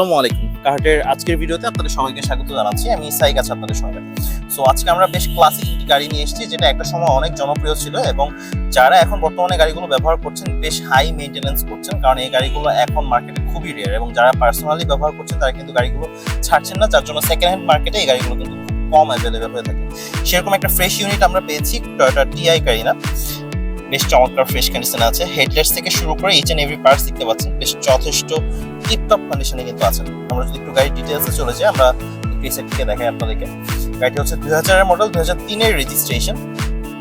আসসালামু আলাইকুম। কাহাটের আজকের ভিডিওতে আপনাদের সবাইকে স্বাগত জানাচ্ছি। আমি সাইক আছি আপনাদের সঙ্গে। সো আজকে আমরা বেশ ক্লাসিক একটি গাড়ি নিয়ে এসেছি, যেটা একটা সময় অনেক জনপ্রিয় ছিল এবং যারা এখন বর্তমানে গাড়িগুলো ব্যবহার করছেন, বেশ হাই মেনটেনেন্স করছেন, কারণ এই গাড়িগুলো এখন মার্কেটে খুবই রেয়ার এবং যারা পার্সোনালি ব্যবহার করছেন, তারা কিন্তু গাড়িগুলো ছাড়ছেন না। যার জন্য সেকেন্ড হ্যান্ড মার্কেটে এই গাড়িগুলো কিন্তু কম অ্যাভেলেবেল হয়ে থাকে। সেরকম একটা ফ্রেশ ইউনিট আমরা পেয়েছি টয়োটা টিআই গাড়ি না বেশ চমৎকার ফ্রেশ কন্ডিশনে আছে। হেডলাইটস থেকে শুরু করে ইচ এন্ড এভরি পার্টস দেখতে পাচ্ছেন। বেশ যথেষ্ট টিপটপ কন্ডিশনে কিন্তু আছেন। আমরা যদি একটু গাড়ির ডিটেলসে চলে যাই, আমরা এই থেকে দেখাই আপনাদেরকে। গাড়িটি হচ্ছে দুই হাজারের মডেল দুই হাজার তিনের রেজিস্ট্রেশন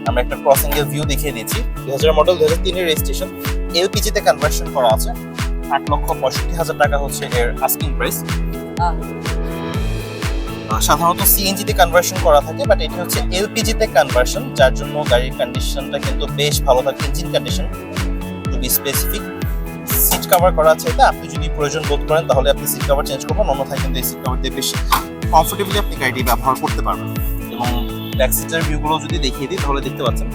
আমরা একটা ক্রসিং এর ভিউ দেখিয়ে দিচ্ছি। দুই হাজার মডেল দুই হাজার তিনের রেজিস্ট্রেশন এলপিজিতে কনভার্সন করা আছে। আট লক্ষ পঁয়ষট্টি হাজার টাকা হচ্ছে এর আস্কিং প্রাইস সাধারণত সিএনজিতে কনভার্সন করা থাকে বাট এটি হচ্ছে এলপিজিতে কনভার্সন যার জন্য গাড়ির কন্ডিশনটা কিন্তু বেশ ভালো থাকে engine condition to be specific seat cover করা আছে এটা, আপনি যদি প্রয়োজন বোধ করেন, তাহলে আপনি সিট কভার চেঞ্জ করবেন, অন্যথায় কিন্তু এই সিট কভার দিয়ে বেশ কমফোর্টেবলি আপনি গাড়িটি ব্যবহার করতে পারবেন। এবং ব্যাক সিটের ভিউগুলো যদি দেখিয়ে দিই, তাহলে দেখতে পাচ্ছেন,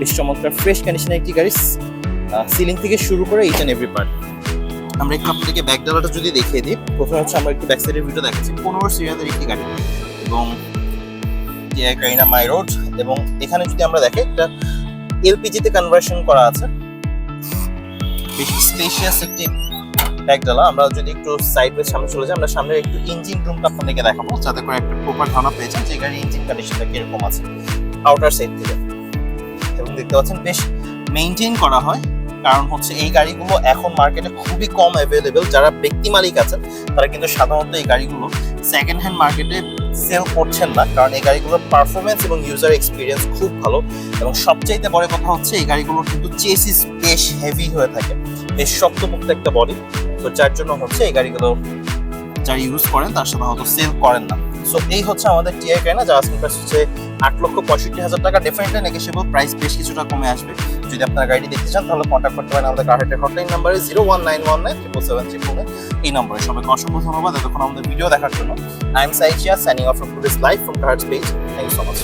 বেশ চমৎকার ফ্রেশ কন্ডিশনের একটি গাড়ি সিলিং থেকে শুরু করে ইচ অ্যান্ড এভরি পার্ট আমরা একটু আপনাদেরকে ব্যাক ডালাটা যদি দেখিয়ে দিই, প্রথমে হচ্ছে আমরা একটু ব্যাক সাইডের ভিডিও দেখাচ্ছি। পনেরো সিরিয়ালের একটি গাড়ি এবং কাইনা মাই রোড এবং এখানে যদি আমরা দেখি, একটা এলপিজিতে কনভার্সন করা আছে। বেশ স্পেশিয়াস একটি ডালা আমরা যদি একটু সাইড ওয়ে সামনে চলে যাই, আমরা সামনে একটু ইঞ্জিন রুমটা আপনাদেরকে দেখাবো, যাতে করে একটা প্রপার ধারণা পেয়েছেন যে গাড়ির ইঞ্জিন কন্ডিশনটা কীরকম আছে আউটার সাইড থেকে। এবং দেখতে পাচ্ছেন, বেশ মেনটেন করা হয়। কারণ হচ্ছে এই গাড়িগুলো এখন মার্কেটে খুবই কম অ্যাভেলেবেল যারা ব্যক্তি মালিক আছেন, তারা কিন্তু সাধারণত এই গাড়িগুলো সেকেন্ড হ্যান্ড মার্কেটে সেল করছেন না। কারণ এই গাড়িগুলোর পারফরমেন্স এবং ইউজার এক্সপিরিয়েন্স খুব ভালো। এবং সবচাইতে বড় কথা হচ্ছে, এই গাড়িগুলোর কিন্তু চেসিস বেশ হেভি হয়ে থাকে। বেশ শক্তপোক্ত একটা বডি তো যার জন্য হচ্ছে এই গাড়িগুলো যারা ইউজ করেন, তার সাধারণত সেল করেন না। সো এই হচ্ছে আমাদের টিআই কাইনা যার আস্কিং প্রাইস হচ্ছে আট লক্ষ পঁয়ষট্টি হাজার টাকা। ডেফিনেটলি নেগেশিয়েবল প্রাইস বেশ কিছুটা কমে আসবে। যদি আপনারা গাড়ি দেখতে চান, তাহলে কন্ট্যাক্ট করতে পারেন। আমাদের কার্ডের হটলাইন নাম্বারে zero one nine one nine triple seven three ফোনে এই নম্বরে সবাইকে অসংখ্য ধন্যবাদ এতক্ষণ আমাদের ভিডিও দেখার জন্য। I am সাইচিয়া signing off from today's live from cards page thank you so much